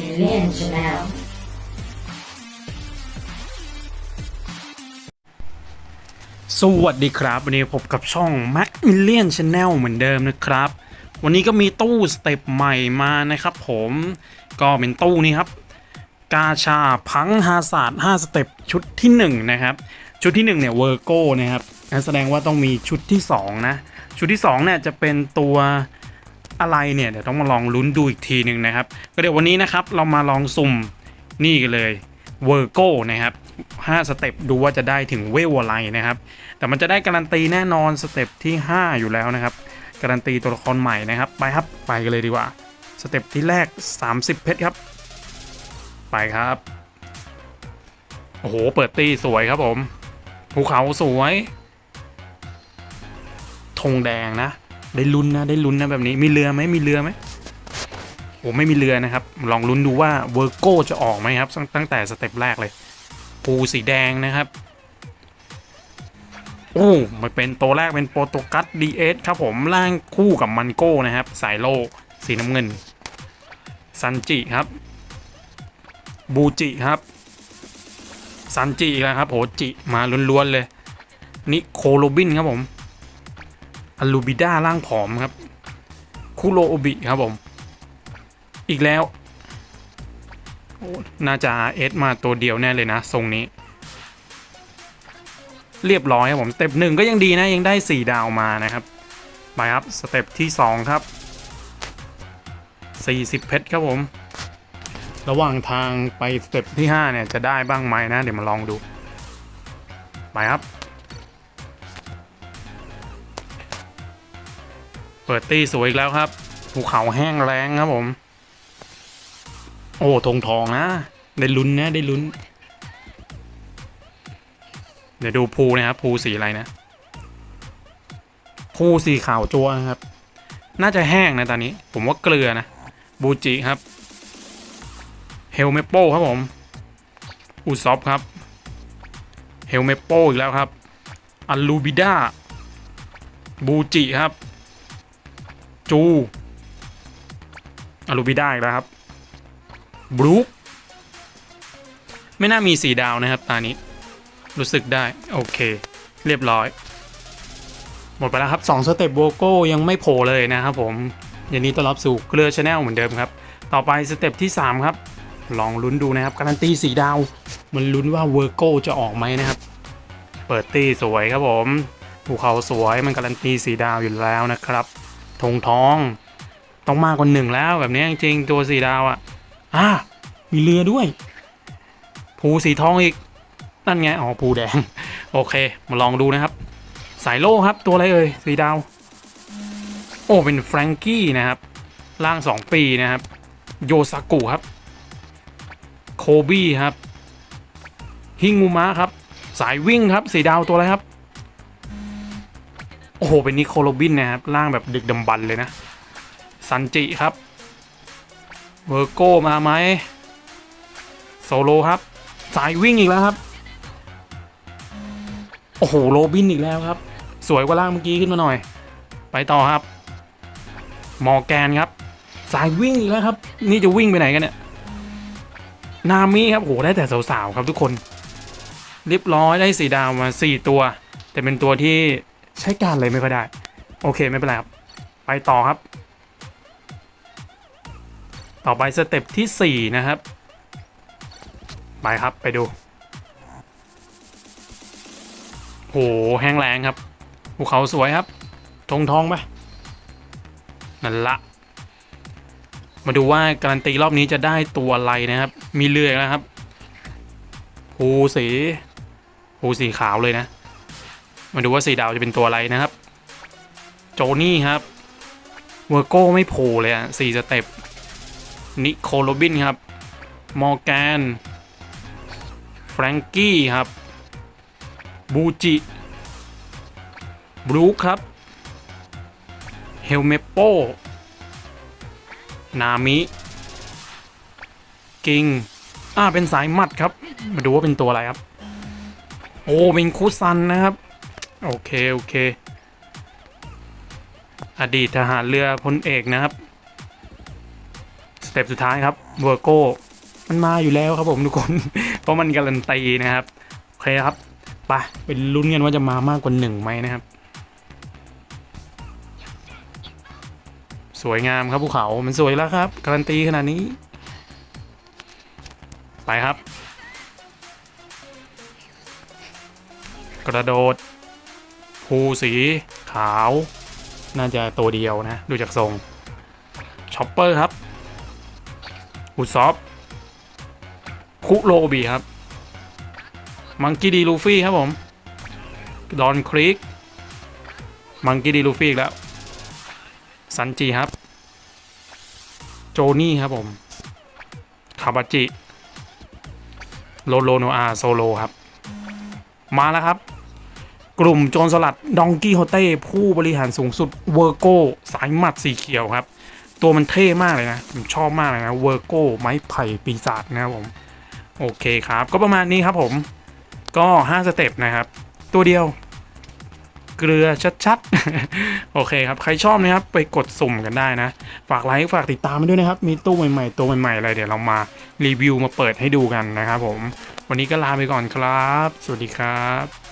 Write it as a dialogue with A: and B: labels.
A: Million Chanel.
B: สวัสดีครับวันนี้พบกับช่อง Mac Million Channel เหมือนเดิมนะครับ วันนี้ก็มีตู้สเต็ปใหม่มานะครับผมก็เป็นตู้นี้ครับ กาชาพังฮาศาสตร์5สเต็ปชุดที่ 1 นะครับ ชุดที่ 1 เนี่ยเวอร์โก้นะครับแสดงว่าต้องมีชุดที่ 2 นะ ชุดที่ 2 เนี่ยจะเป็นตัว อะไรเนี่ยเดี๋ยวต้องมาลองลุ้นดูอีกทีหนึ่งนะครับ ก็เดี๋ยววันนี้นะครับเรามาลองสุ่มนี่กันเลยเวอร์โก้นะครับ5สเต็ปดูว่าจะได้ถึงเวลอะไรนะครับ แต่มันจะได้การันตีแน่นอนสเต็ปที่ 5 อยู่แล้วนะครับ การันตีตัวละครใหม่นะครับ ไปครับไปกันเลยดีกว่า สเต็ปที่แรก 30 เพชรครับ ไปครับ โอ้โห เปิดตีสวยครับผม ภูเขาสวยธงแดงนะ ได้ลุ้นนะได้ลุ้นนะแบบนี้มีเรือไหมมีเรือไหมโอ้ไม่มีเรือนะครับ ลองลุ้นดูว่าเวอร์โก้จะออกไหมครับ ตั้งแต่สเต็ปแรกเลยภูสีแดงนะครับโอ้มันเป็นตัวแรกเป็นโปรโตกัสดีเอสครับผมล่างคู่กับมันโก้นะครับ สายโลสีน้ำเงินซันจิครับบูจิครับซันจิอีกแล้วครับโหจิมาล้วนๆเลยนี่โคโรบินครับผม อลูบิด้าร่างผอมครับ คุโรโอบิครับผม อีกแล้ว น่าจะเอสมาตัวเดียวแน่เลยนะ ทรงนี้ เรียบร้อยครับผม สเต็ปหนึ่งก็ยังดีนะ ยังได้ 4 ดาวมานะครับ ไปครับ สเต็ปที่ 2 ครับ 40 เพชรครับผม ระหว่างทางไปสเต็ปที่ 5 เนี่ย จะได้บ้างไหมนะ เดี๋ยวมาลองดู ไปครับ เปิดตีสวยอีกแล้วครับ ภูเขาแห้งแรงครับผม โอ้ธงทองนะ ได้ลุ้นนะได้ลุ้น เดี๋ยวดูภูนะครับภูสีอะไรนะภูสีขาวจัวครับ น่าจะแห้งนะตอนนี้ ผมว่าเกลือนะ บูจิครับ เฮลเมโปครับผม อุซอฟครับ เฮลเมโปอีกแล้วครับ อัลลูบิด้า บูจิครับ จูอลูบิด้าอีกแล้วครับบรูคไม่น่ามีสีดาวนะครับตานี้ รู้สึกได้ โอเค เรียบร้อย หมดไปแล้วครับ2สเต็ปโบโก้ยังไม่โผล่เลยนะครับผมอย่างนี้ต้อนรับสู่เกลือชาแนลเหมือนเดิมครับ ต่อไปสเต็ปที่ 3 ครับ ลองลุ้นดูนะครับ การันตีสีดาว มันลุ้นว่าเวอร์โก้จะออกไหมนะครับ เปิดตีสวยครับผมภูเขาสวยมันการันตีสีดาวอยู่แล้วนะครับ ธงทอง ต้องมากกว่าหนึ่งแล้วแบบนี้จริงๆตัวสีดาวอะ่ะอะมีเรือด้วย ภูสีทองอีก นั่นไงอ๋อภูแดง โอเค มาลองดูนะครับ สายโล่ครับตัวอะไรเอ่ยสีดาว โอ้เป็นแฟรงกี้นะครับร่าง2ปีนะครับ โยซากุครับ โคบี้ครับ ฮิงูมะครับ สายวิ่งครับสีดาวตัวอะไรครับ โอ้โห เป็นนิโคโรบินนะครับ ร่างแบบดึกดำบรรเลยนะ ซันจิครับ เวอร์โก้มาไหมโซโลครับ สายวิ่งอีกแล้วครับ โอ้โห โรบินอีกแล้วครับ สวยกว่าล่างเมื่อกี้ขึ้นมาหน่อย ไปต่อครับ มอร์แกนครับ สายวิ่งอีกแล้วครับ นี่จะวิ่งไปไหนกันเนี่ย นามิครับโหได้แต่สาวๆครับทุกคน เรียบร้อยได้สีดาวมาสี่ตัว แต่เป็นตัวที่ ใช้การเลยไม่ค่อยได้ โอเคไม่เป็นไรครับ ไปต่อครับ ต่อไปสเต็ปที่สี่นะครับ ไปครับไปดูโหแห้งแรงครับภูเขาสวยครับทงทองไปนั่นละมาดูว่าการันตีรอบนี้จะได้ตัวอะไรนะครับ มีเรือแล้วครับภูสีภูสีขาวเลยนะ มาดูว่าสีดาวจะเป็นตัวอะไรนะครับ โจนี่ครับ เวอร์โก้ไม่โผล่เลยอะสี่สเต็ป นิโคโรบินครับ มอร์แกน แฟรงกี้ครับ บูจิ บรูคครับ เฮลเมโป นามิ กิง อ่า เป็นสายมัดครับ มาดูว่าเป็นตัวอะไรครับ โอ้ เป็นคูซันนะครับ โอเค โอเค อดีตทหารเรือพลเอกนะครับ สเต็ปสุดท้ายครับเวอร์โก้มันมาอยู่แล้วครับผมทุกคน เพราะมันการันตีนะครับ โอเคครับไปเป็นลุ้นกันว่าจะมามากกว่าหนึ่งไหมนะครับ สวยงามครับภูเขามันสวยแล้วครับ การันตีขนาดนี้ ไปครับ กระโดด ภูสีขาว น่าจะตัวเดียวนะ ดูจากทรงช็อปเปอร์ครับอุซอฟคุโรบีครับ มังกี้ดีลูฟี่ครับผม ดอนครีกมังกี้ดีลูฟี่แล้ว ซันจีครับ โจนี่ครับผม คาบาจิ โลโลโนอาโซโลครับ มาแล้วครับ กลุ่มโจรสลัดดองกี้โฮเต้ผู้บริหารสูงสุดเวอร์โก้สายหมัดสีเขียวครับ ตัวมันเท่มากเลยนะ ผมชอบมากเลยนะเวอร์โก้ไม้ไผ่ปีศาจนะครับผม โอเคครับ ก็ประมาณนี้ครับผม ก็ 5 สเต็ปนะครับ ตัวเดียว เกลือชัดๆ โอเคครับ ใครชอบนะครับ ไปกดสุ่มกันได้นะ ฝากไลค์ฝากติดตามมาด้วยนะครับ มีตู้ใหม่ๆ ตัวใหม่ๆอะไรเดี๋ยวเรามารีวิวมาเปิดให้ดูกันนะครับผม วันนี้ก็ลาไปก่อนครับ สวัสดีครับ